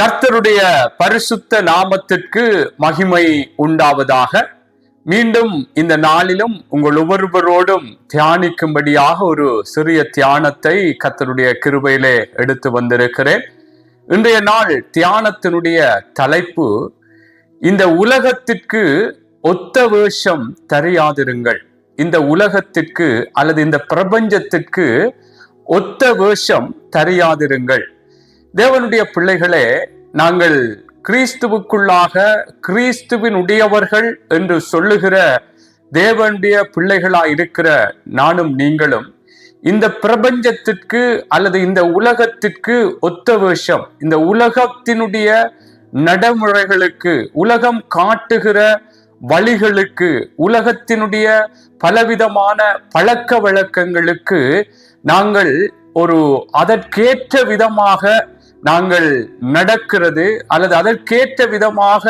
கர்த்தருடைய பரிசுத்த நாமத்திற்கு மகிமை உண்டாவதாக. மீண்டும் இந்த நாளிலும் உங்கள் ஒவ்வொருவரோடும் தியானிக்கும்படியாக ஒரு சிறிய தியானத்தை கர்த்தருடைய கிருபையிலே எடுத்து வந்திருக்கிறேன். இன்றைய நாள் தியானத்தினுடைய தலைப்பு இந்த உலகத்திற்கு ஒத்த வேஷம் தெரியாதிருங்கள். இந்த உலகத்திற்கு அல்லது இந்த பிரபஞ்சத்திற்கு ஒத்த வேஷம் தெரியாதிருங்கள். தேவனுடைய பிள்ளைகளே நாங்கள் கிறிஸ்துவுக்குள்ளாக கிறிஸ்துவின் உடையவர்கள் என்று சொல்லுகிற தேவனுடைய பிள்ளைகளாய் இருக்கிற நானும் நீங்களும் இந்த பிரபஞ்சத்திற்கு அல்லது இந்த உலகத்திற்கு ஒத்த வேஷம் இந்த உலகத்தினுடைய நடைமுறைகளுக்கு உலகம் காட்டுகிற வழிகளுக்கு உலகத்தினுடைய பலவிதமான பழக்க வழக்கங்களுக்கு நாங்கள் ஒரு அதற்கேற்ற விதமாக நாங்கள் நடக்கிறது அல்லது அதற்கேற்ற விதமாக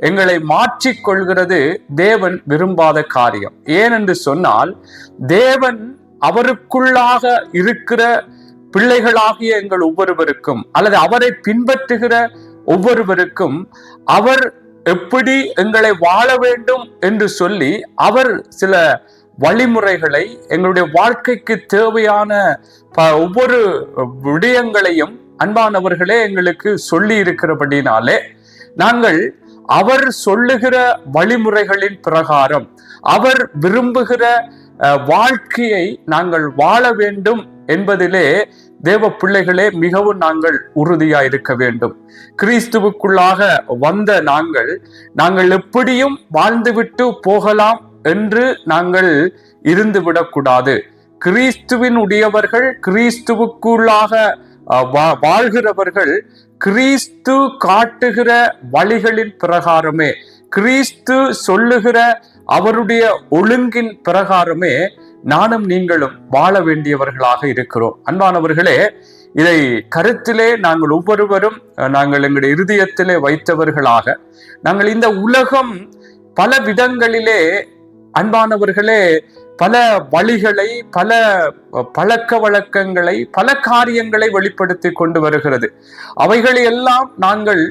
எங்களை மாற்றிக்கொள்கிறது தேவன் விரும்பாத காரியம். ஏனென்று சொன்னால் தேவன் அவருக்குள்ளாக இருக்கிற பிள்ளைகளாகிய எங்கள் ஒவ்வொருவருக்கும் அல்லது அவரை பின்பற்றுகிற ஒவ்வொருவருக்கும் அவர் எப்படி எங்களை வாழ வேண்டும் என்று சொல்லி அவர் சில வழிமுறைகளை எங்களுடைய வாழ்க்கைக்கு தேவையான ப- ஒவ்வொரு விடயங்களையும் அன்பானவர்களே எங்களுக்கு சொல்லி இருக்கிறபடினாலே நாங்கள் அவர் சொல்லுகிற வழிமுறைகளின் பிரகாரம் அவர் விரும்புகிற வாழ்க்கையை நாங்கள் வாழ வேண்டும் என்பதிலே தேவ பிள்ளைகளே மிகவும் நாங்கள் உறுதியா இருக்க வேண்டும். கிறிஸ்துவுக்குள்ளாக வந்த நாங்கள் நாங்கள் எப்படியும் வாழ்ந்துவிட்டு போகலாம் என்று நாங்கள் இருந்துவிடக்கூடாது. கிறிஸ்துவின் உடையவர்கள் கிறிஸ்துவுக்குள்ளாக வாழ்கிறவர்கள் கிறிஸ்து காட்டுகிற வழிகளின் பிரகாரமே கிறிஸ்து சொல்லுகிற அவருடைய ஒழுங்கின் பிரகாரமே நானும் நீங்களும் வாழ வேண்டியவர்களாக இருக்கிறோம். அன்பானவர்களே இதை கருத்திலே நாங்கள் ஒவ்வொருவரும் நாங்கள் எங்களுடைய இருதயத்திலே வைத்தவர்களாக நாங்கள் இந்த உலகம் பல விதங்களிலே அன்பானவர்களே பல வழிகளை பல பழக்க வழக்கங்களை பல காரியங்களை வெளிப்படுத்தி கொண்டு வருகிறது. அவைகளை எல்லாம் நாங்கள்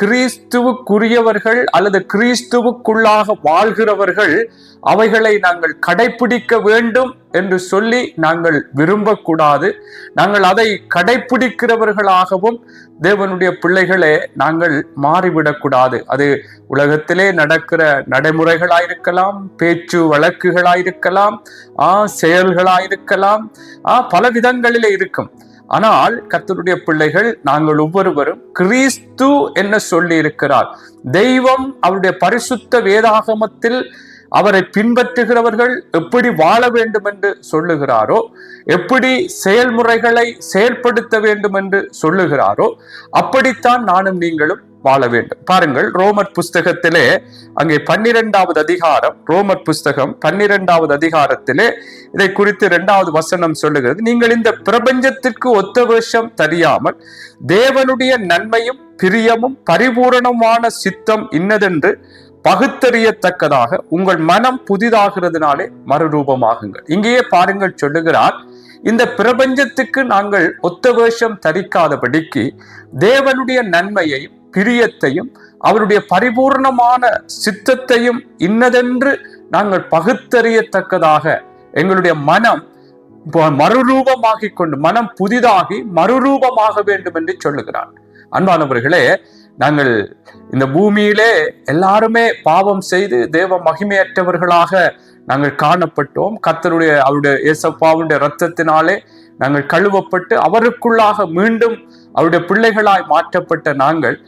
கிறிஸ்துவுக்குரியவர்கள் அல்லது கிறிஸ்துவுக்குள்ளாக வாழ்கிறவர்கள் அவைகளை நாங்கள் கடைபிடிக்க வேண்டும் என்று சொல்லி நாங்கள் விரும்பக்கூடாது. நாங்கள் அதை கடைபிடிக்கிறவர்களாகவும் தேவனுடைய பிள்ளைகளே நாங்கள் மாறிவிடக்கூடாது. அது உலகத்திலே நடக்கிற நடைமுறைகளாயிருக்கலாம் பேச்சு வழக்குகளாயிருக்கலாம் ஆ செயல்களாயிருக்கலாம் ஆ பல விதங்களிலே இருக்கும். ஆனால் கர்த்தருடைய பிள்ளைகள் நாங்கள் ஒவ்வொருவரும் கிறிஸ்து என்ன சொல்லி இருக்கிறார் தெய்வம் அவருடைய பரிசுத்த வேதாகமத்தில் அவரை பின்பற்றுகிறவர்கள் எப்படி வாழ வேண்டும் என்று சொல்லுகிறாரோ எப்படி செயல்முறைகளை செயல்படுத்த வேண்டும் என்று சொல்லுகிறாரோ அப்படித்தான் நானும் நீங்களும் வாழ வேண்டும். பாருங்கள் ரோமர் புஸ்தகத்திலே அங்கே பன்னிரெண்டாவது அதிகாரம் ரோமர் புஸ்தகம் பன்னிரெண்டாவது அதிகாரத்திலே இதை குறித்து இரண்டாவது வசனம் சொல்லுகிறது. நீங்கள் இந்த பிரபஞ்சத்திற்கு ஒத்த வேஷம் தெரியாமல் தேவனுடைய நன்மையும் பிரியமும் பரிபூரணமான சித்தம் இன்னதென்று பகுத்தறியத்தக்கதாக உங்கள் மனம் புதிதாகிறதுனாலே மறுரூபமாகுங்கள். இங்கேயே பாருங்கள் சொல்லுகிறார் இந்த பிரபஞ்சத்துக்கு நாங்கள் ஒத்த வேஷம் தரிக்காதபடிக்கு தேவனுடைய நன்மையையும் பிரியத்தையும் அவருடைய பரிபூர்ணமான சித்தத்தையும் இன்னதென்று நாங்கள் பகுத்தறியத்தக்கதாக எங்களுடைய மனம் மறுரூபமாகிக் கொண்டு மனம் புதிதாகி மறுரூபமாக வேண்டும் என்று சொல்லுகிறான் அன்பானவர்களே நாங்கள் இந்த பூமியிலே எல்லாருமே பாவம் செய்து தேவ மகிமையற்றவர்களாக நாங்கள் காணப்பட்டோம். கர்த்தருடைய அவருடைய இயேசப்பாவுடைய ரத்தத்தினாலே நாங்கள் கழுவப்பட்டு அவருக்குள்ளாக மீண்டும் அவருடைய பிள்ளைகளாய் மாற்றப்பட்ட நாங்கள்.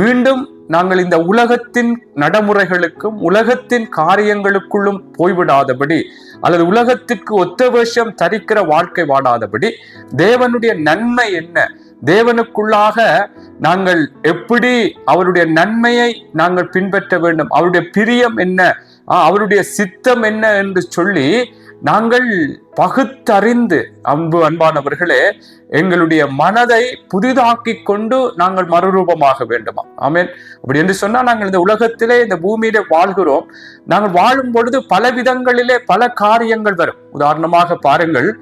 மீண்டும் நாங்கள் இந்த உலகத்தின் நடைமுறைகளுக்கும் உலகத்தின் காரியங்களுக்குள்ளும் போய்விடாதபடி அல்லது உலகத்திற்கு ஒத்த வருஷம் தரிக்கிற வாழ்க்கை வாடாதபடி தேவனுடைய நன்மை என்ன? தேவனுக்குள்ளாக நாங்கள் எப்படி அவருடைய நன்மையை நாங்கள் பின்பற்ற வேண்டும்? அவருடைய பிரியம் என்ன? ஆ, அவருடைய சித்தம் என்ன என்று சொல்லி நாங்கள் பகுத்தறிந்து அன்பு அன்பானவர்களே எங்களுடைய மனதை புதிதாக்கி கொண்டு நாங்கள் மறுரூபமாக வேண்டுமா? ஆமீன். அப்படி என்று சொன்னால் நாங்கள் இந்த உலகத்திலே இந்த பூமியிலே வாழ்கிறோம். நாங்கள் வாழும் பொழுது பல விதங்களிலே பல காரியங்கள் வரும். உதாரணமாக பாருங்கள்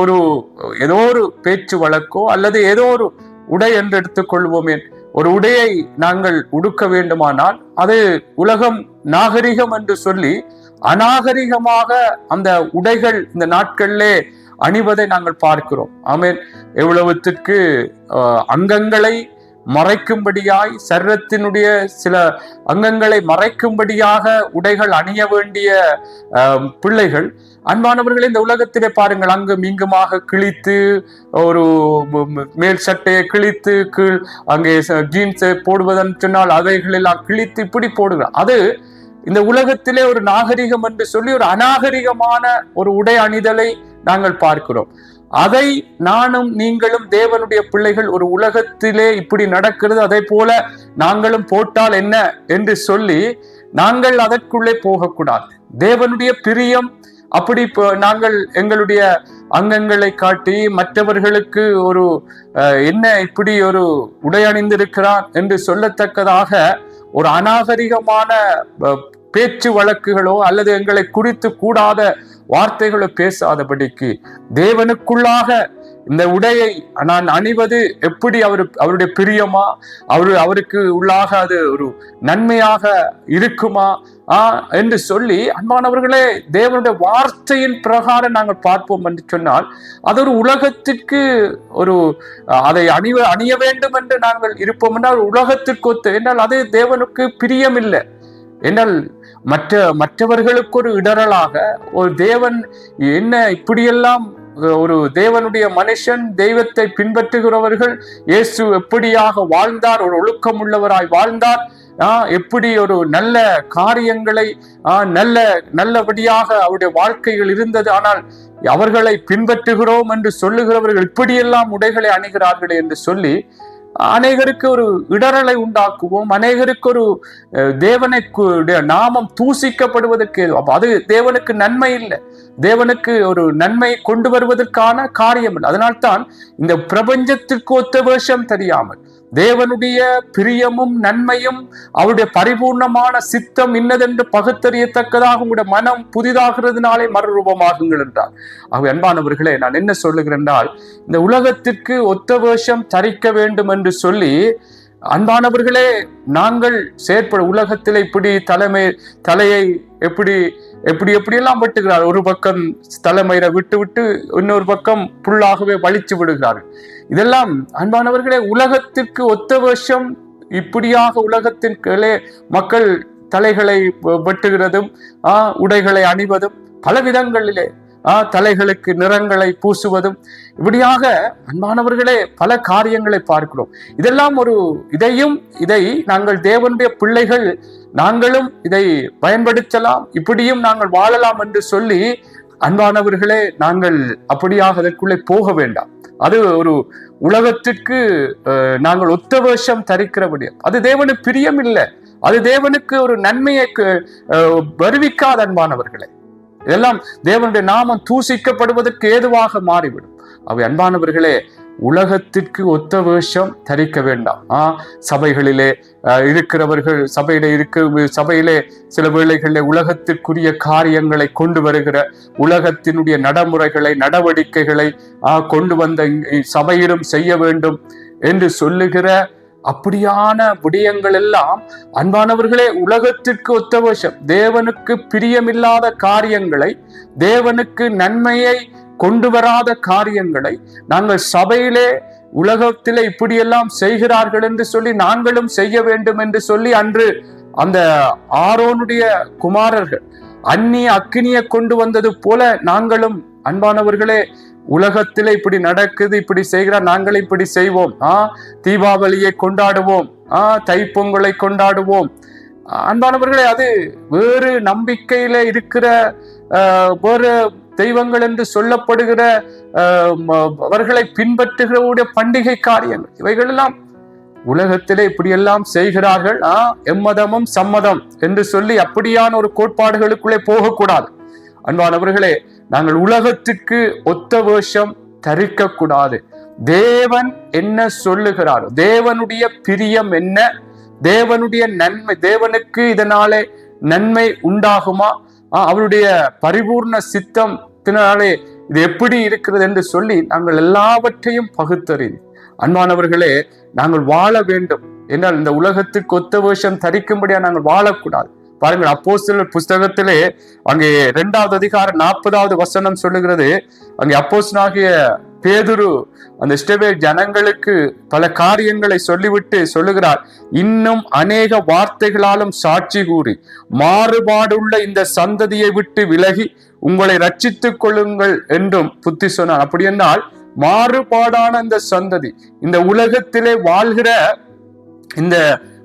ஒரு ஏதோ ஒரு பேச்சு வழக்கோ அல்லது ஏதோ ஒரு உடை என்று எடுத்துக்கொள்வோமே. ஒரு உடையை நாங்கள் உடுக்க வேண்டுமானால் அது உலகம் நாகரிகம் என்று சொல்லி அநாகரிகமாக அந்த உடைகள் இந்த நாட்களிலே அணிவதை நாங்கள் பார்க்கிறோம். ஆமேன். எவ்வளவுத்திற்கு அங்கங்களை மறைக்கும்படியாய் சரீரத்தினுடைய சில அங்கங்களை மறைக்கும்படியாக உடைகள் அணிய வேண்டிய பிள்ளைகள் அன்பானவர்கள் இந்த உலகத்திலே பாருங்கள் அங்கும் இங்குமாக கிழித்து ஒரு மேல் சட்டையை கிழித்து கீழ் அங்கே ஜீன்ஸை போடுவதன் சொன்னால் அவைகள் எல்லாம் கிழித்து இப்படி போடுகிறார். அது இந்த உலகத்திலே ஒரு நாகரிகம் என்று சொல்லி ஒரு அநாகரிகமான ஒரு உடை அணிதலை நாங்கள் பார்க்கிறோம். அதை நானும் நீங்களும் தேவனுடைய பிள்ளைகள் ஒரு உலகத்திலே இப்படி நடக்கிறது அதே போல நாங்களும் போட்டால் என்ன? என்று சொல்லி நாங்கள் அதற்குள்ளே போகக்கூடாது. தேவனுடைய பிரியம் அப்படி இப்போ நாங்கள் எங்களுடைய அங்கங்களை காட்டி மற்றவர்களுக்கு ஒரு என்ன இப்படி ஒரு உடை அணிந்திருக்கிறான் என்று சொல்லத்தக்கதாக ஒரு அநாகரிகமான பேச்சு வழக்குகளோ அல்லது எங்களை குறித்து கூடாத வார்த்தைகளோ பேசாதபடிக்கு தேவனுக்குள்ளாக இந்த உடையை நான் அணிவது எப்படி அவர் அவருடைய பிரியமா? அவரு அவருக்கு உள்ளாக அது ஒரு நன்மையாக இருக்குமா? என்று சொல்லி அன்பானவர்களே தேவனுடைய வார்த்தையின் பிரகாரம் நாங்கள் பார்ப்போம் என்று சொன்னால் அது ஒரு உலகத்திற்கு ஒரு அதை அணிவ அணிய வேண்டும் என்று நாங்கள் இருப்போம் என்றால் உலகத்திற்கு ஒத்து என்றால் அது தேவனுக்கு பிரியமில்லை. என்றால் மற்ற மற்றவர்களுக்கு ஒரு இடரலாக ஒரு தேவன் என்ன இப்படியெல்லாம் ஒரு தேவனுடைய மனுஷன் தெய்வத்தை பின்பற்றுகிறவர்கள் இயேசு எப்படியாக வாழ்ந்தார் ஒரு ஒழுக்கம் உள்ளவராய் வாழ்ந்தார் எப்படி ஒரு நல்ல காரியங்களை ஆஹ் நல்ல நல்லபடியாக அவருடைய வாழ்க்கைகள் இருந்தது. ஆனால் அவர்களை பின்பற்றுகிறோம் என்று சொல்லுகிறவர்கள் இப்படியெல்லாம் உடைகளை அணிகிறார்கள் என்று சொல்லி அநேகருக்கு ஒரு இடரலை உண்டாக்குவோம். அநேகருக்கு ஒரு அஹ், தேவனை நாமம் தூசிக்கப்படுவதற்கு அது தேவனுக்கு நன்மை இல்லை. தேவனுக்கு ஒரு நன்மை கொண்டு வருவதற்கான காரியம் இல்லை அதனால்தான் இந்த பிரபஞ்சத்திற்கு ஒத்த வேஷம் தெரியாமல் தேவனுடைய பிரியமும் நன்மையும் அவருடைய பரிபூர்ணமான சித்தம் இன்னதென்று பகுத்தறியத்தக்கதாக உங்களுடைய மனம் புதிதாகிறதுனாலே மறுரூபமாகுங்கள் என்றார். ஆகவே அன்பானவர்களே நான் என்ன சொல்லுகிறேன் என்றால் இந்த உலகத்திற்கு ஒத்த வேஷம் தரிக்க வேண்டும் என்று சொல்லி அன்பானவர்களே நாங்கள் செயற்பட உலகத்தில் இப்படி தலைமை தலையை எப்படி எப்படி எப்படியெல்லாம் வெட்டுகிறார்? ஒரு பக்கம் தலைமயிரை விட்டு விட்டு இன்னொரு பக்கம் புல்லாகவே வலிச்சு விடுகிறார்கள். இதெல்லாம் அன்பானவர்களே உலகத்திற்கு ஒத்த வருஷம் இப்படியாக உலகத்திற்கே மக்கள் தலைகளை வெ- வெட்டுகிறதும் ஆ, உடைகளை அணிவதும் பல விதங்களிலே ஆ, தலைகளுக்கு நிறங்களை பூசுவதும் இப்படியாக அன்பானவர்களே பல காரியங்களை பார்க்கிறோம். இதெல்லாம் ஒரு இதையும் இதை நாங்கள் தேவனுடைய பிள்ளைகள் நாங்களும் இதை பயன்படுத்தலாம் இப்படியும் நாங்கள் வாழலாம் என்று சொல்லி அன்பானவர்களே நாங்கள் அப்படியாக அதற்குள்ளே போக வேண்டாம். அது ஒரு உலகத்திற்கு நாங்கள் ஒத்த வேஷம் தரிக்கிறபடி அது தேவனுக்கு பிரியம் இல்லை அது தேவனுக்கு ஒரு நன்மையை வருவிக்காத அன்பானவர்களே. இதெல்லாம் தேவனுடைய நாமம் தூசிக்கப்படுவதற்கு ஏதுவாக மாறிவிடும். அவை அன்பானவர்களே உலகத்திற்கு ஒத்த வேஷம் தரிக்க வேண்டாம். ஆ சபைகளிலே இருக்கிறவர்கள் சபையில இருக்க சபையிலே சில வேளைகளில் உலகத்திற்குரிய காரியங்களை கொண்டு வருகிற உலகத்தினுடைய நடைமுறைகளை நடவடிக்கைகளை ஆ, கொண்டு வந்த சபையிலும் செய்ய வேண்டும் என்று சொல்லுகிற அப்படியான விடயங்கள் எல்லாம் அன்பானவர்களே உலகத்திற்கு ஒத்த வசம் தேவனுக்கு பிரியமில்லாத காரியங்களை தேவனுக்கு நன்மையை கொண்டு வராத காரியங்களை நாங்கள் சபையிலே உலகத்திலே இப்படியெல்லாம் செய்கிறார்கள் என்று சொல்லி நாங்களும் செய்ய வேண்டும் என்று சொல்லி அன்று அந்த ஆரோனுடைய குமாரர்கள் அந்நிய அக்கினியை கொண்டு வந்தது போல நாங்களும் அன்பானவர்களே உலகத்திலே இப்படி நடக்குது இப்படி செய்கிறார் நாங்கள் இப்படி செய்வோம். ஆ தீபாவளியை கொண்டாடுவோம். ஆ தைப்பொங்கலை கொண்டாடுவோம். அன்பானவர்களே அது வேறு நம்பிக்கையில இருக்கிற வேறு தெய்வங்கள் என்று சொல்லப்படுகிற அவர்களை பின்பற்றுகிறவருடைய பண்டிகை காரியங்கள். இவைகளெல்லாம் உலகத்திலே இப்படியெல்லாம் செய்கிறார்கள். ஆ எம்மதமும் சம்மதம் என்று சொல்லி அப்படியான ஒரு கோட்பாடுகளுக்குள்ளே போகக்கூடாது. அன்பானவர்களே நாங்கள் உலகத்துக்கு ஒத்த வேஷம் தரிக்க கூடாது தேவன் என்ன சொல்லுகிறாரோ தேவனுடைய பிரியம் என்ன தேவனுடைய நன்மை தேவனுக்கு இதனாலே நன்மை உண்டாகுமா? ஆ, அவருடைய பரிபூர்ண சித்தம் சித்தத்தினாலே இது எப்படி இருக்கிறது என்று சொல்லி நாங்கள் எல்லாவற்றையும் பகுத்தறிந்து அன்பானவர்களே நாங்கள் வாழ வேண்டும். என்றால் இந்த உலகத்திற்கு ஒத்த வருஷம் தரிக்கும்படியா நாங்கள் வாழக்கூடாது. பாருங்கள் அப்போ சில புஸ்தகத்திலே அங்கே இரண்டாவது அதிகாரம் நாற்பதாவது வசனம் சொல்லுகிறது. அங்கே அப்போஸ்தலனாகிய பேதுரு அந்த இஷ்டவே ஜனங்களுக்கு பல காரியங்களை சொல்லிவிட்டு சொல்லுகிறார். இன்னும் அநேக வார்த்தைகளாலும் சாட்சி கூறி மாறுபாடுள்ள இந்த சந்ததியை விட்டு விலகி உங்களை ரட்சித்துக் கொள்ளுங்கள் என்றும் புத்தி சொன்னார். அப்படி என்றால் மாறுபாடான இந்த சந்ததி இந்த உலகத்திலே வாழ்கிற இந்த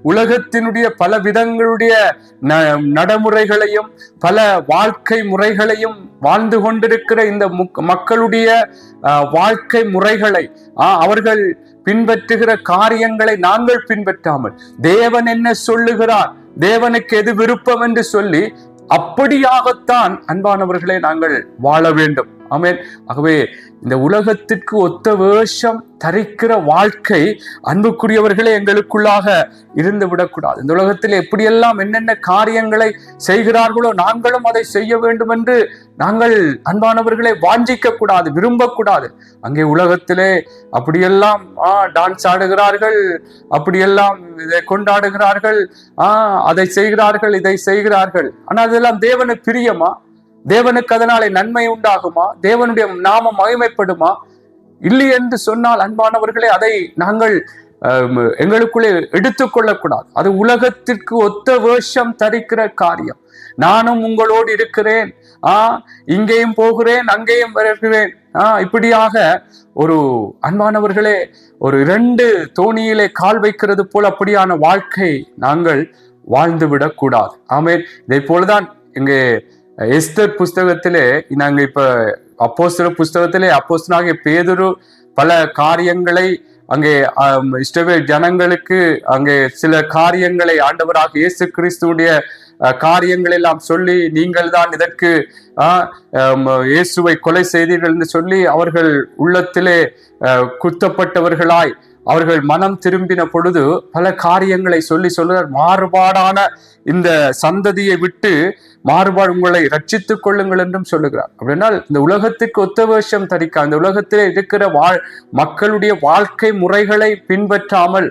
உலகத்தினுடைய பல விதங்களுடைய ந- நடைமுறைகளையும் பல வாழ்க்கை முறைகளையும் வாழ்ந்து கொண்டிருக்கிற இந்த முக்- மக்களுடைய வாழ்க்கை முறைகளை ஆஹ், அவர்கள் பின்பற்றுகிற காரியங்களை நாங்கள் பின்பற்றாமல் தேவன் என்ன சொல்லுகிறார்? தேவனுக்கு எது விருப்பம் என்று சொல்லி அப்படியாகத்தான் அன்பானவர்களை நாங்கள் வாழ வேண்டும். ஆமேன். ஆகவே இந்த உலகத்திற்கு ஒத்த வேஷம் தரிக்கிற வாழ்க்கை அன்புக்குரியவர்களே எங்களுக்குள்ளாக இருந்து விடக்கூடாது. இந்த உலகத்தில் எப்படியெல்லாம் என்னென்ன காரியங்களை செய்கிறார்களோ நாங்களும் அதை செய்ய வேண்டும் என்று நாங்கள் அன்பானவர்களை வாஞ்சிக்க கூடாது விரும்பக்கூடாது. அங்கே உலகத்திலே அப்படியெல்லாம் ஆ டான்ஸ் ஆடுகிறார்கள் அப்படியெல்லாம் இதை கொண்டாடுகிறார்கள் ஆ அதை செய்கிறார்கள் இதை செய்கிறார்கள். ஆனால் அதெல்லாம் தேவனை பிரியமா? தேவனுக்கு அதனாலே நன்மை உண்டாகுமா? தேவனுடைய நாமம் மகிமைப்படுமா? இல்லை என்று சொன்னால் அன்பானவர்களே அதை நாங்கள் எங்களுக்குள்ளே எடுத்துக்கொள்ளக்கூடாது அது உலகத்திற்கு ஒத்த வேஷம் தரிக்கிற காரியம். நானும் உங்களோடு இருக்கிறேன். ஆ இங்கேயும் போகிறேன் அங்கேயும் வருகிறேன். ஆ இப்படியாக ஒரு அன்பானவர்களே ஒரு இரண்டு தோணியிலே கால் வைக்கிறது போல் அப்படியான வாழ்க்கை நாங்கள் வாழ்ந்து விடக்கூடாது ஆமென். இதை போலதான் இங்கே எஸ்தர் புஸ்தகத்திலே நாங்க இப்ப அப்போஸ்தல புஸ்தகத்திலே அப்போஸ்தனாகிய பேதுரு பல காரியங்களை அங்கே இஷ்டவே இஸ்ரவேல் ஜனங்களுக்கு அங்கே சில காரியங்களை ஆண்டவராக இயேசு கிறிஸ்துடைய அஹ், காரியங்கள் எல்லாம் சொல்லி நீங்கள் தான் இதற்கு இயேசுவை கொலை செய்தீர்கள் என்று சொல்லி அவர்கள் உள்ளத்திலே குத்தப்பட்டவர்களாய் அவர்கள் மனம் திரும்பின பொழுது பல காரியங்களை சொல்லி சொல்லுகிறார். மாறுபாடான இந்த சந்ததியை விட்டு மாறுபாடு உங்களை ரட்சித்துக் கொள்ளுங்கள் என்றும் சொல்லுகிறார். அப்படின்னா இந்த உலகத்துக்கு ஒத்த வேஷம் தரிக்க அந்த உலகத்திலே இருக்கிற வாழ் மக்களுடைய வாழ்க்கை முறைகளை பின்பற்றாமல்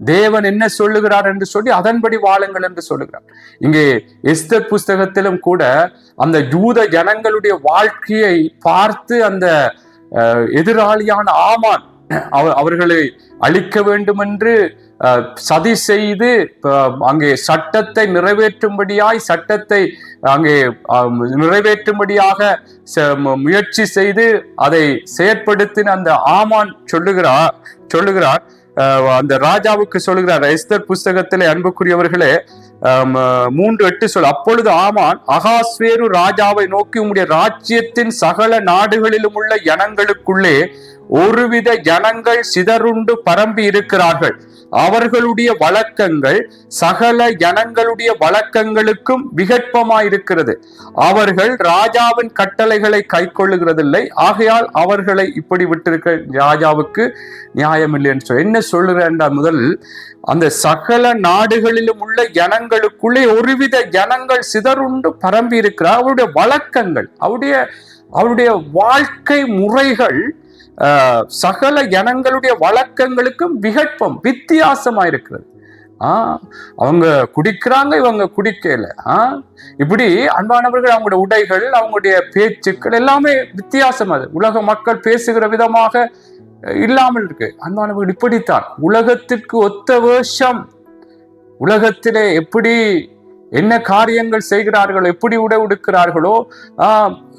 தேவன் என்ன சொல்லுகிறார் என்று சொல்லி அதன்படி வாழுங்கள் என்று சொல்லுகிறார். இங்கே எஸ்தர் புஸ்தகத்திலும் கூட அந்த யூத ஜனங்களுடைய வாழ்க்கையை பார்த்து அந்த எதிராளியான ஆமான் அவர்களை அழிக்க வேண்டும் என்று சதி செய்து அங்கே சட்டத்தை நிறைவேற்றும்படியாய் சட்டத்தை அங்கே நிறைவேற்றும்படியாக ச- முயற்சி செய்து அதை செயற்படுத்தின அந்த ஆமான் சொல்லுகிறார் சொல்லுகிறார். அந்த ராஜாவுக்கு சொல்லுகிறார் எஸ்தர் புஸ்தகத்திலே அன்புக்குரியவர்களே மூன்று எட்டு சொல். அப்பொழுது ஆமான் அகாஸ்வேரு ராஜாவை நோக்கி உம்முடைய ராஜ்யத்தின் சகல நாடுகளிலும் உள்ள ஜனங்களுக்குள்ளே ஒருவித ஜனங்கள் சிதறுண்டு பரம்பி இருக்கிறார்கள். அவர்களுடைய வழக்கங்கள் சகல ஜனங்களுடைய வழக்கங்களுக்கும் விகற்பமாயிருக்கிறது. அவர்கள் ராஜாவின் கட்டளைகளை கைக்கொள்ளுகிறதில்லை. ஆகையால் அவர்களை இப்படி விட்டிருக்க ராஜாவுக்கு நியாயமில்லை என்று என்ன சொல்லுறேன்டா முதல் அந்த சகல நாடுகளிலும் உள்ள ஜனங்களுக்குள்ளே ஒருவித ஜனங்கள் சிதறுண்டு பரம்பி இருக்கிறார் அவருடைய வழக்கங்கள் அவருடைய அவருடைய வாழ்க்கை முறைகள் சகல ஜனங்களுடைய வழக்கங்களுக்கும் விகற்பம் வித்தியாசமா இருக்கிறது ஆ அவங்க குடிக்கிறாங்க இவங்க குடிக்கல. ஆ இப்படி அன்பானவர்கள் அவங்களுடைய உடைகள் அவங்களுடைய பேச்சுக்கள் எல்லாமே வித்தியாசம் அது உலக மக்கள் பேசுகிற விதமாக இல்லாமல் இருக்கு. அன்பானவர்கள் இப்படித்தான். உலகத்திற்கு ஒத்த வேஷம். உலகத்திலே எப்படி என்ன காரியங்கள் செய்கிறார்களோ எப்படி உடை உடுக்கிறார்களோ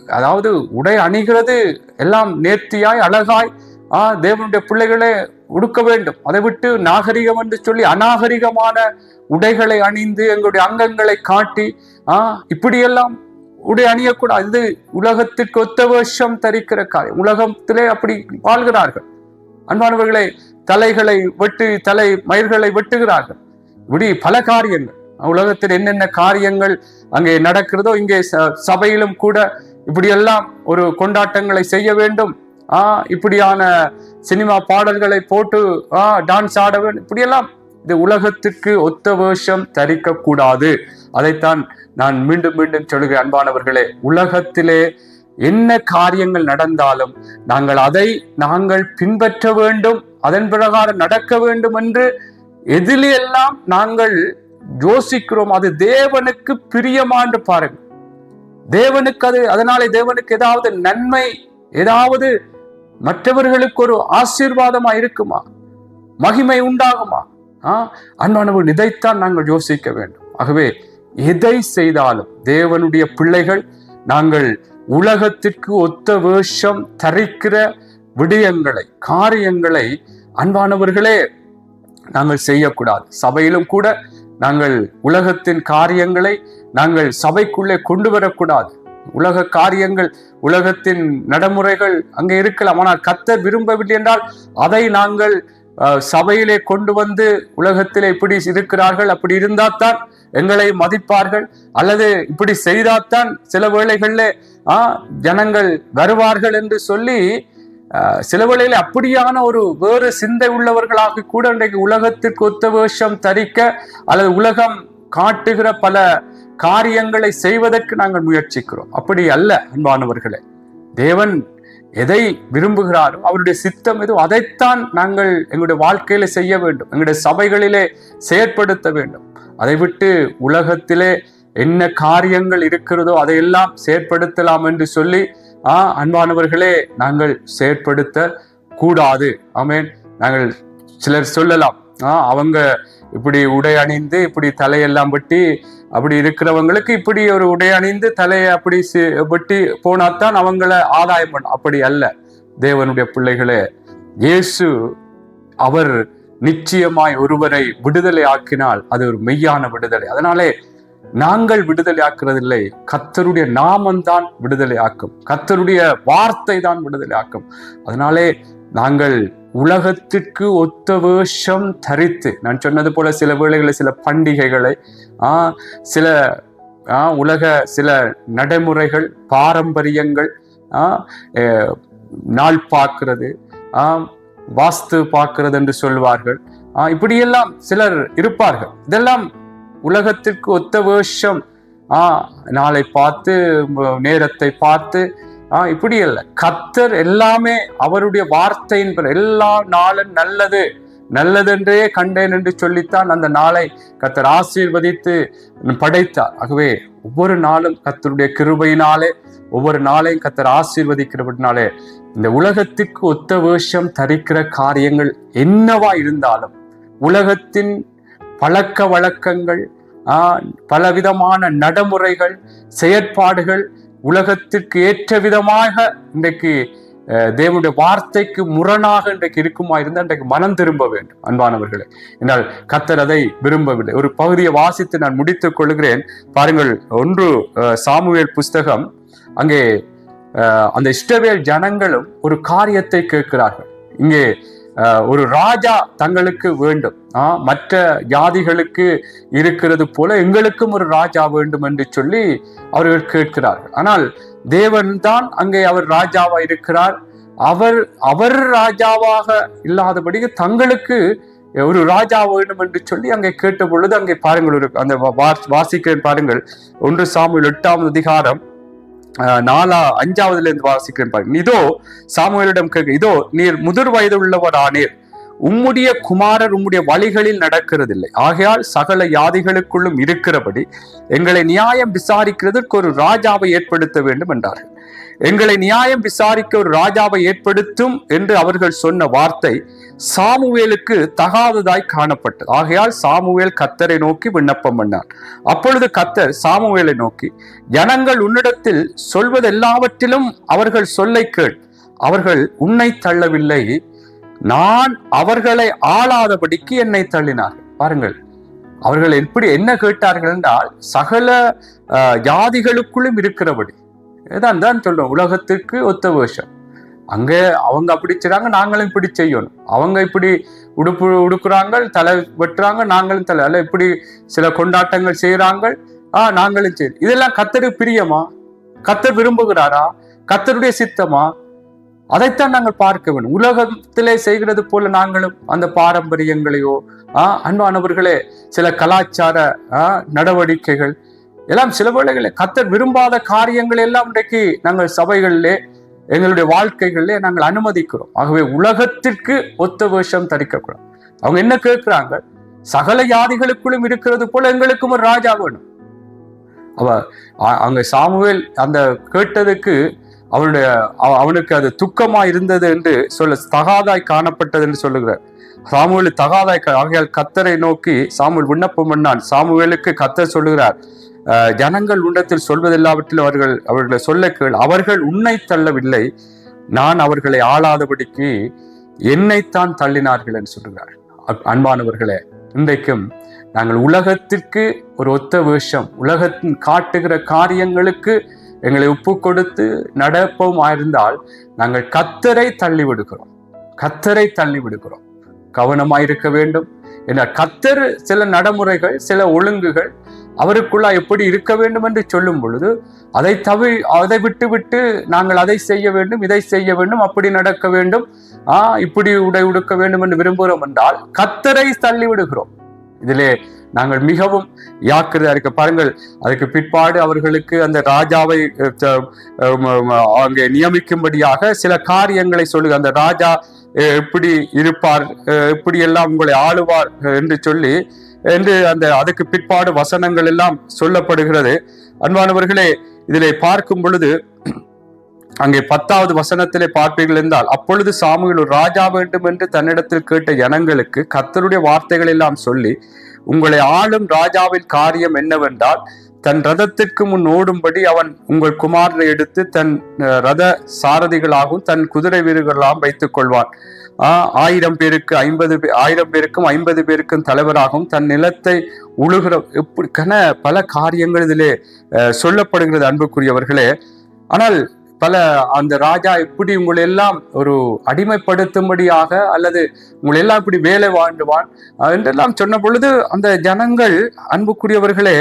அதாவது உடை அணிகிறது எல்லாம் நேர்த்தியாய் அழகாய் ஆஹ் தேவனுடைய பிள்ளைகளே உடுக்க வேண்டும். அதை விட்டு நாகரிகம் என்று சொல்லி அநாகரிகமான உடைகளை அணிந்து எங்களுடைய அங்கங்களை காட்டி ஆஹ் இப்படியெல்லாம் உடை அணியக்கூடாது. இது உலகத்திற்கு ஒத்த வருஷம் தரிக்கிற காரியம். உலகத்திலே அப்படி வாழ்கிறார்கள். அன்பானவர்களை தலைகளை வெட்டு தலை மயிர்களை வெட்டுகிறார்கள். இப்படி பல காரியங்கள். உலகத்தில் என்னென்ன காரியங்கள் அங்கே நடக்கிறதோ இங்கே ச- சபையிலும் கூட இப்படியெல்லாம் ஒரு கொண்டாட்டங்களை செய்ய வேண்டும். ஆ இப்படியான சினிமா பாடல்களை போட்டு ஆ டான்ஸ் ஆட வேண்டும். இப்படியெல்லாம் இது உலகத்திற்கு ஒத்த வேஷம் தரிக்க கூடாது. அதைத்தான் நான் மீண்டும் மீண்டும் சொல்கிறேன் அன்பானவர்களே. உலகத்திலே என்ன காரியங்கள் நடந்தாலும் நாங்கள் அதை நாங்கள் பின்பற்ற வேண்டும். அதன் பிரகாரம் நடக்க வேண்டும் என்று எதிலெல்லாம் நாங்கள் யோசிக்கிறோம். அது தேவனுக்கு பிரியமாண்டு பாருங்க தேவனுக்கு அது அதனாலே தேவனுக்கு ஏதாவது நன்மை ஏதாவது மற்றவர்களுக்கு ஒரு ஆசீர்வாதமா இருக்குமா? மகிமை உண்டாகுமா? அன்பானவர்கள் இதைத்தான் நாங்கள் யோசிக்க வேண்டும். ஆகவே எதை செய்தாலும் தேவனுடைய பிள்ளைகள் நாங்கள் உலகத்திற்கு ஒத்த வேஷம் தரிக்கிற விடயங்களை காரியங்களை அன்பானவர்களே நாங்கள் செய்யக்கூடாது. சபையிலும் கூட நாங்கள் உலகத்தின் காரியங்களை நாங்கள் சபைக்குள்ளே கொண்டு வரக்கூடாது. உலக காரியங்கள் உலகத்தின் நடைமுறைகள் அங்கே இருக்கலாம். ஆனால் கத்தர் விரும்பவில்லை என்றால் அதை நாங்கள் சபையிலே கொண்டு வந்து உலகத்திலே இப்படி இருக்கிறார்கள் அப்படி இருந்தால்தான் எங்களை மதிப்பார்கள். அல்லது இப்படி செய்தால்தான் சில வேளைகளில் ஆ ஜனங்கள் வருவார்கள் என்று சொல்லி சில வேளையில் அப்படியான ஒரு வேறு சிந்தை உள்ளவர்களாக கூட இன்றைக்கு உலகத்திற்கு ஒத்த வேஷம் தரிக்க அல்லது உலகம் காட்டுகிற பல காரியங்களை செய்வதற்கு நாங்கள் முயற்சிக்கிறோம். அப்படி அல்ல அன்பானவர்களே. தேவன் எதை விரும்புகிறாரோ அவருடைய சித்தம் எதுவும் அதைத்தான் நாங்கள் எங்களுடைய வாழ்க்கையில செய்ய வேண்டும். எங்களுடைய சபைகளிலே செயற்படுத்த வேண்டும். அதை விட்டு உலகத்திலே என்ன காரியங்கள் இருக்கிறதோ அதையெல்லாம் செயற்படுத்தலாம் என்று சொல்லி ஆ அன்பானவர்களே நாங்கள் செயற்படுத்த கூடாது ஆமேன். நாங்கள் சிலர் சொல்லலாம் ஆ அவங்க இப்படி உடை அணிந்து இப்படி தலையெல்லாம் வெட்டி அப்படி இருக்கிறவங்களுக்கு இப்படி ஒரு உடை அணிந்து தலையை அப்படி வெட்டி போனாத்தான் அவங்கள ஆதாயம் பண்ணும் அப்படி அல்ல. தேவனுடைய பிள்ளைகளே இயேசு அவர் நிச்சயமாய் ஒருவரை விடுதலை ஆக்கினால் அது ஒரு மெய்யான விடுதலை. அதனாலே நாங்கள் விடுதலை ஆக்குறதில்லை. கத்தருடைய நாமந்தான் விடுதலை ஆக்கும். கத்தருடைய வார்த்தை தான் விடுதலை ஆக்கும். அதனாலே நாங்கள் உலகத்திற்கு ஒத்த வேஷம் தரித்து. நான் சொன்னது போல சில வேளைகளில் சில பண்டிகைகளை ஆ சில ஆ உலக சில நடைமுறைகள் பாரம்பரியங்கள் ஆ நாள் பார்க்கிறது ஆ வாஸ்து பார்க்கிறது என்று சொல்வார்கள். ஆ இப்படியெல்லாம் சிலர் இருப்பார்கள். இதெல்லாம் உலகத்திற்கு ஒத்த வேஷம். ஆ நாளை பார்த்து நேரத்தை பார்த்து ஆ இப்படி அல்ல. கத்தர் எல்லாமே அவருடைய வார்த்தையின் பிற- எல்லா நாளும் நல்லது. நல்லதென்றே கண்டேன் என்று சொல்லித்தான் அந்த நாளை கத்தர் ஆசீர்வதித்து படைத்தார். ஆகவே ஒவ்வொரு நாளும் கத்தருடைய கிருபையினாலே ஒவ்வொரு நாளையும் கத்தர் ஆசீர்வதிக்கிறபடினாலே இந்த உலகத்திற்கு ஒத்த வேஷம் தரிக்கிற காரியங்கள் என்னவா இருந்தாலும் உலகத்தின் பழக்க வழக்கங்கள் பலவிதமான நடைமுறைகள் செயற்பாடுகள் உலகத்திற்கு ஏற்ற விதமாக இன்றைக்கு தேவனுடைய வார்த்தைக்கு முரணாக இன்றைக்கு இருக்குமா இருந்தால் இன்றைக்கு மனம் திரும்ப வேண்டும். அன்பானவர்களே என்றால் கத்தர் அதை விரும்பவில்லை. ஒரு பகுதியை வாசித்து நான் முடித்துக் கொள்கிறேன். பாருங்கள் ஒன்று சாமுவேல் புஸ்தகம். அங்கே அந்த இஷ்டவேல் ஜனங்களும் ஒரு காரியத்தை கேட்கிறார்கள். இங்கே ஒரு ராஜா தங்களுக்கு வேண்டும். மற்ற ஜாதிகளுக்கு இருக்கிறது போல எங்களுக்கும் ஒரு ராஜா வேண்டும் என்று சொல்லி அவர்கள் கேட்கிறார்கள். ஆனால் தேவன் தான் அங்கே அவர் ராஜாவா இருக்கிறார். அவர் அவர் ராஜாவாக இல்லாதபடி தங்களுக்கு ஒரு ராஜா வேண்டும் என்று சொல்லி அங்கே கேட்ட பொழுது அங்கே பாருங்கள் ஒரு அந்த வா- வாசிக்கிறேன் பாருங்கள். ஒன்று சாமியில் எட்டாம் அதிகாரம் நாலா அஞ்சாவதுல இருந்து வாசிக்கிறேன் பாருங்க. இதோ சாமுவேலிடம் கேட்க இதோ நீர் முதிர் வயது உள்ளவர் ஆனீர் உம்முடைய குமாரர் உம்முடைய வழிகளில் நடக்கிறதில்லை. ஆகையால் சகல யாதிகளுக்குள்ளும் இருக்கிறபடி எங்களை நியாயம் விசாரிக்கிறதற்கு ஒரு ராஜாவை ஏற்படுத்த வேண்டும் என்றார்கள். எங்களை நியாயம் விசாரிக்க ஒரு ராஜாவை ஏற்படுத்தும் என்று அவர்கள் சொன்ன வார்த்தை சாமுவேலுக்கு தகாததாய் காணப்பட்டது. ஆகையால் சாமுவேல் கத்தரை நோக்கி விண்ணப்பம் பண்ணார். அப்பொழுது கத்தர் சாமுவேலை நோக்கி ஜனங்கள் உன்னிடத்தில் சொல்வதெல்லாவற்றிலும் அவர்கள் சொல்லை கேள். அவர்கள் உன்னை தள்ளவில்லை. நான் அவர்களை ஆளாதபடிக்கு என்னை தள்ளினார்கள். பாருங்கள் அவர்கள் எப்படி என்ன கேட்டார்கள் என்றால் சகல ஜாதிகளுக்குள்ளும் இருக்கிறபடி. இதான் தான் சொல்றோம். உலகத்திற்கு ஒத்த வேஷம் அங்கே அவங்க அப்படி செய்றாங்க நாங்களும் இப்படி செய்யணும். அவங்க இப்படி உடுப்பு உடுக்குறாங்க தலை வெட்டுறாங்க நாங்களும் தலை அல்ல இப்படி சில கொண்டாட்டங்கள் செய்யறாங்க ஆ நாங்களும் செய்யணும் இதெல்லாம் கத்தருக்கு பிரியமா? கத்தர் விரும்புகிறாரா? கத்தருடைய சித்தமா? அதைத்தான் நாங்கள் பார்க்க வேண்டும். உலகத்திலே செய்கிறது போல நாங்களும் அந்த பாரம்பரியங்களையோ ஆ அன்பானவர்களே சில கலாச்சார ஆ, நடவடிக்கைகள் எல்லாம் சில வேளைகளில் கத்தர் விரும்பாத காரியங்கள் எல்லாம் இன்றைக்கு நாங்கள் சபைகளிலே எங்களுடைய வாழ்க்கைகளிலே நாங்கள் அனுமதிக்கிறோம். ஆகவே உலகத்திற்கு ஒத்த வேஷம் தரிக்கக்கூடாது. அவங்க என்ன கேட்கிறாங்க? சகல யாதிகளுக்குள்ளும் இருக்கிறது போல எங்களுக்கும் ஒரு ராஜா வேணும். அவ அ- அங்க சாமுவேல் அந்த கேட்டதுக்கு அவனுடைய அவ- அவனுக்கு அது துக்கமா இருந்தது என்று சொல்ல தகாதாய் காணப்பட்டது என்று சொல்லுகிறார். சாமுவேல் தகாதாய் கா- ஆகையால் கத்தரை நோக்கி சாமுவேல் விண்ணப்பம் பண்ணான். சாமுவேலுக்கு கத்தர் சொல்லுகிறார் ஜனங்கள் உண்டத்தில் சொல்வதெல்லாவற்றிலும் அவர்கள் அவர்களை சொல்ல கேள். அவர்கள் உன்னை தள்ளவில்லை. நான் அவர்களை ஆளாதபடிக்கு என்னைத்தான் தள்ளினார்கள் என்று சொல்கிறார். அன்பானவர்களே இன்றைக்கும் நாங்கள் உலகத்திற்கு ஒரு ஒத்த வேஷம் உலகத்தின் காட்டுகிற காரியங்களுக்கு எங்களை ஒப்பு கொடுத்து நடப்போம் இருந்தால் நாங்கள் கத்தரை தள்ளி விடுகிறோம் கத்தரை தள்ளி விடுகிறோம் கவனமாயிருக்க வேண்டும். என்ன கத்தர் சில நடைமுறைகள் சில ஒழுங்குகள் அவருக்குள்ளா எப்படி இருக்க வேண்டும் என்று சொல்லும் பொழுது அதை தவி அதை விட்டு விட்டு நாங்கள் அதை செய்ய வேண்டும் இதை செய்ய வேண்டும் அப்படி நடக்க வேண்டும் ஆ இப்படி உடை உடுக்க வேண்டும் என்று விரும்புகிறோம் என்றால் கத்தரை தள்ளி விடுகிறோம் இதிலே நாங்கள் மிகவும் யாக்கிறதா இருக்க பாருங்கள் அதுக்கு பிற்பாடு அவர்களுக்கு அந்த ராஜாவை அங்கே நியமிக்கும்படியாக சில காரியங்களை சொல்லுங்க. அந்த ராஜா எப்படி இருப்பார் எப்படி எல்லாம் உங்களை ஆளுவார் என்று சொல்லி என்று அந்த அதுக்கு பிற்பாடு வசனங்கள் எல்லாம் சொல்லப்படுகிறது. அன்பானவர்களே இதிலே பார்க்கும் பொழுது அங்கே பத்தாவது வசனத்திலே பார்ப்பீர்கள் என்றால் அப்பொழுது சாமுவேல் ஒரு ராஜா வேண்டும் என்று தன்னிடத்தில் கேட்ட ஜனங்களுக்கு கர்த்தருடைய வார்த்தைகள் எல்லாம் சொல்லி உங்களை ஆளும் ராஜாவின் காரியம் என்னவென்றால் தன் ரதத்திற்கு முன் ஓடும்படி அவன் உங்கள் குமாரனை எடுத்து தன் ரத சாரதிகளாகவும் தன் குதிரை வீரர்களாகவும் வைத்துக் கொள்வான். ஆஹ், ஆயிரம் பேருக்கு ஐம்பது ஆயிரம் பேருக்கும் ஐம்பது பேருக்கும் தலைவராகவும் தன் நிலத்தை உழுகிற எப்படி கன பல காரியங்கள் இதிலே சொல்லப்படுகிறது அன்புக்குரியவர்களே. ஆனால் பல அந்த ராஜா இப்படி உங்களை எல்லாம் ஒரு அடிமைப்படுத்தும்படியாக அல்லது உங்களை எல்லாம் இப்படி வேலை வாழ்ந்துவான் என்றெல்லாம் சொன்ன பொழுது அந்த ஜனங்கள் அன்புக்குரியவர்களே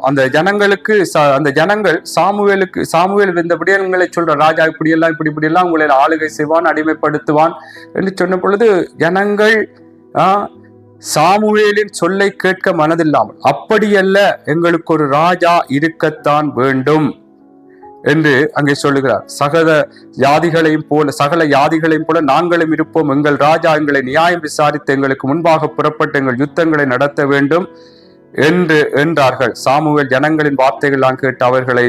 அந்த ஜனங்களுக்கு ச- அந்த ஜனங்கள் சாமுவேலுக்கு சாமுவேல் இந்த விடயங்களை சொல்ற ராஜா இப்படியெல்லாம் இப்படி இப்படியெல்லாம் உங்களை ஆளுகை செய்வான் அடிமைப்படுத்துவான் என்று சொன்ன பொழுது ஜனங்கள் சாமுவேலின் சொல்லை கேட்க மனதில்லாமல் அப்படியல்ல எங்களுக்கு ஒரு ராஜா இருக்கத்தான் வேண்டும் என்று அங்கே சொல்லுகிறார். சகல யாதிகளையும் போல சகல யாதிகளையும் போல நாங்களும் இருப்போம். எங்கள் ராஜா எங்களை நியாயம் விசாரித்து எங்களுக்கு முன்பாக புறப்பட்டு எங்கள் யுத்தங்களை நடத்த வேண்டும். என்று என்றார்கள். சாமுவேல் ஜனங்களின் வார்த்தைகள்லாம் கேட்டு அவர்களை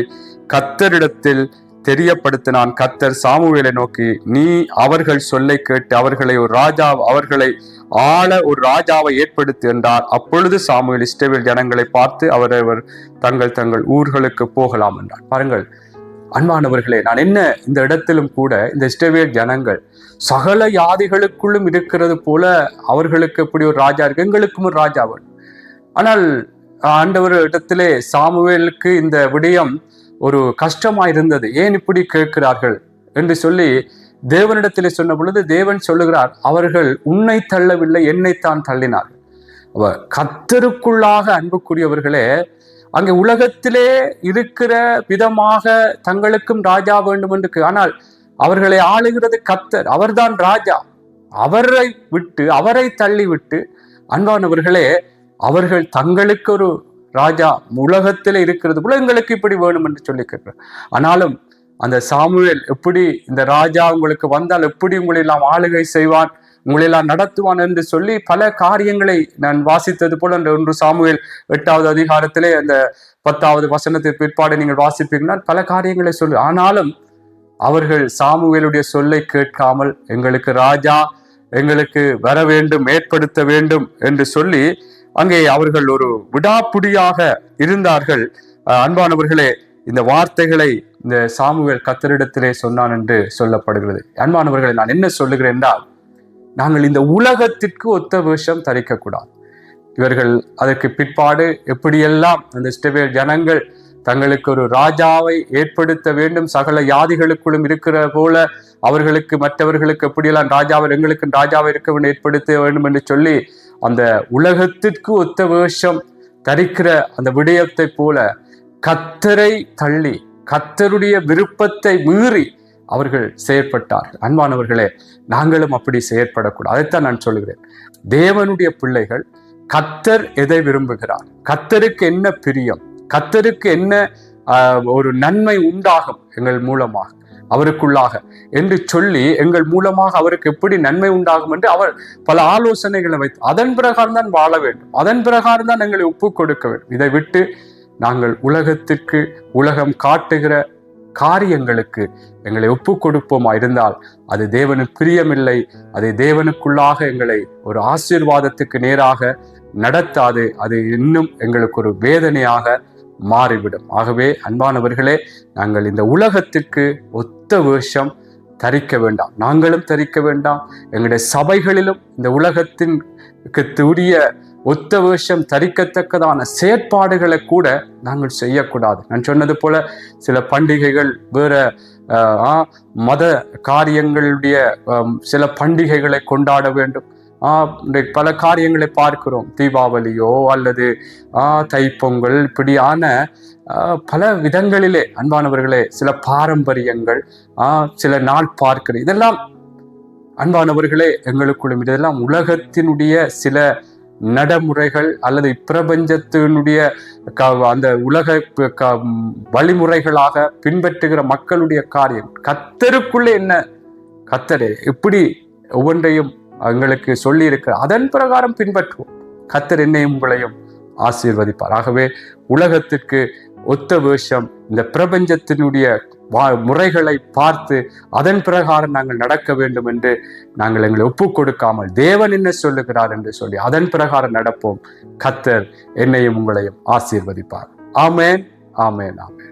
கத்தரிடத்தில் தெரியப்படுத்தினான். கத்தர் சாமுவேலை நோக்கி நீ அவர்கள் சொல்லை கேட்டு அவர்களை ஒரு ராஜா அவர்களை ஆள ஒரு ராஜாவை ஏற்படுத்து என்றார். அப்பொழுது சாமுவேல் இஸ்ரவேல் ஜனங்களை பார்த்து அவரவர் தங்கள் தங்கள் ஊர்களுக்கு போகலாம் என்றார். பாருங்கள் அன்பானவர்களே நான் என்ன இந்த இடத்திலும் கூட இந்த இஸ்ரவேல் ஜனங்கள் சகல யாதிகளுக்குள்ளும் இருக்கிறது போல அவர்களுக்கு எப்படி ஒரு ராஜா இருக்கு? எங்களுக்கும் ஒரு ராஜா வேணும். ஆனால் ஆண்டவர் இடத்திலே சாமுவேலுக்கு இந்த விடயம் ஒரு கஷ்டமா இருந்தது ஏன் இப்படி கேட்கிறார்கள் என்று சொல்லி தேவனிடத்திலே சொன்ன பொழுது தேவன் சொல்லுகிறார் அவர்கள் உன்னை தள்ளவில்லை என்னைத்தான் தள்ளினார் அவ கத்தருக்குள்ளாக அன்புக்குரியவர்களே அங்கே உலகத்திலே இருக்கிற விதமாக தங்களுக்கும் ராஜா வேண்டும் என்று ஆனால் அவர்களை ஆளுகிறது கத்தர் அவர்தான் ராஜா. அவரை விட்டு அவரை தள்ளிவிட்டு அன்பானவர்களே அவர்கள் தங்களுக்கு ஒரு ராஜா உலகத்தில் இருக்கிறது போல எங்களுக்கு இப்படி வேணும் என்று சொல்லி கேட்கிறார் ஆனாலும் அந்த சாமுவேல் எப்படி இந்த ராஜா உங்களுக்கு வந்தால் எப்படி உங்களை எல்லாம் ஆளுகை செய்வான் உங்களை எல்லாம் நடத்துவான் என்று சொல்லி பல காரியங்களை நான் வாசித்தது போல அந்த ஒன்று சாமுவேல் எட்டாவது அதிகாரத்திலே அந்த பத்தாவது வசனத்திற்கு பிற்பாடு நீங்கள் வாசிப்பீங்கன்னா பல காரியங்களை சொல்லு. ஆனாலும் அவர்கள் சாமுவேலுடைய சொல்லை கேட்காமல் எங்களுக்கு ராஜா எங்களுக்கு வர வேண்டும் ஏற்படுத்த வேண்டும் என்று சொல்லி அங்கே அவர்கள் ஒரு விடாப்புடியாக இருந்தார்கள். அன்பானவர்களே இந்த வார்த்தைகளை இந்த சாமுவேல் கத்தரிடத்திலே சொன்னான் என்று சொல்லப்படுகிறது. அன்பானவர்களை நான் என்ன சொல்லுகிறேன் என்றால் நாங்கள் இந்த உலகத்திற்கு ஒத்த வேஷம் தரிக்கக்கூடாது. இவர்கள் அதற்கு பிற்பாடு எப்படியெல்லாம் அந்த இஸ்ரவேல் ஜனங்கள் தங்களுக்கு ஒரு ராஜாவை ஏற்படுத்த வேண்டும் சகல யாதிகளுக்குள்ளும் இருக்கிற போல அவர்களுக்கு மற்றவர்களுக்கு எப்படியெல்லாம் ராஜாவை எங்களுக்கு ராஜாவை இருக்க வேண்டும் ஏற்படுத்த வேண்டும் என்று சொல்லி அந்த உலகத்திற்கு ஒத்த வேஷம் தரிக்கிற அந்த விடயத்தை போல கத்தரை தள்ளி கத்தருடைய விருப்பத்தை மீறி அவர்கள் செயற்பட்டார்கள். அன்பானவர்களே நாங்களும் அப்படி செயற்படக்கூடாது. அதைத்தான் நான் சொல்லுகிறேன். தேவனுடைய பிள்ளைகள் கத்தர் எதை விரும்புகிறார்? கத்தருக்கு என்ன பிரியம்? கத்தருக்கு என்ன ஆஹ், ஒரு நன்மை உண்டாகும் எங்கள் மூலமாக? அவருக்குள்ளாக என்று சொல்லி எங்கள் மூலமாக அவருக்கு எப்படி நன்மை உண்டாகும் என்று அவர் பல ஆலோசனைகளை வைத்து அதன் பிரகாரம் தான் வாழ வேண்டும். அதன் பிரகாரம் தான் எங்களை ஒப்பு கொடுக்க வேண்டும். இதை விட்டு நாங்கள் உலகத்திற்கு உலகம் காட்டுகிற காரியங்களுக்கு எங்களை ஒப்பு கொடுப்போமா இருந்தால் அது தேவனுக்கு பிரியமில்லை. அது தேவனுக்குள்ளாக எங்களை ஒரு ஆசீர்வாதத்துக்கு நேராக நடத்தாது. அது இன்னும் எங்களுக்கு ஒரு வேதனையாக மாறிவிடும். ஆகவே அன்பானவர்களே நாங்கள் இந்த உலகத்திற்கு ஒத்த வேஷம் தரிக்க வேண்டாம். நாங்களும் தரிக்க வேண்டாம். எங்களுடைய சபைகளிலும் இந்த உலகத்தின் உரிய ஒத்த வேஷம் தரிக்கத்தக்கதான செயற்பாடுகளை கூட நாங்கள் செய்யக்கூடாது. நான் சொன்னது போல சில பண்டிகைகள் வேற மத காரியங்களுடைய சில பண்டிகைகளை கொண்டாட வேண்டும். பல காரியங்களை பார்க்கிறோம். தீபாவளியோ அல்லது தைப்பொங்கல் இப்படியான பல விதங்களிலே அன்பானவர்களே சில பாரம்பரியங்கள் சில நாள் பார்க்கிற இதெல்லாம் அன்பானவர்களே எங்களுக்குள்ளும் இதெல்லாம் உலகத்தினுடைய சில நடைமுறைகள் அல்லது இப்பிரபஞ்சத்தினுடைய க- அந்த உலக க- வழிமுறைகளாக பின்பற்றுகிற மக்களுடைய காரியம். கத்தருக்குள்ளே என்ன? கத்தரே எப்படி ஒவ்வொன்றையும் எங்களுக்கு சொல்லியிருக்க அதன் பிரகாரம் பின்பற்றுவோம். கத்தர் என்னையும் உங்களையும் ஆசீர்வதிப்பார். ஆகவே உலகத்திற்கு ஒத்த வேஷம் இந்த பிரபஞ்சத்தினுடைய வா- முறைகளை பார்த்து அதன் பிரகாரம் நாங்கள் நடக்க வேண்டும் என்று நாங்கள் எங்களை ஒப்புக் கொடுக்காமல் தேவன் என்ன சொல்லுகிறார் என்று சொல்லி அதன் பிரகாரம் நடப்போம். கத்தர் என்னையும் உங்களையும் ஆசீர்வதிப்பார். ஆமேன் ஆமேன் ஆமேன்.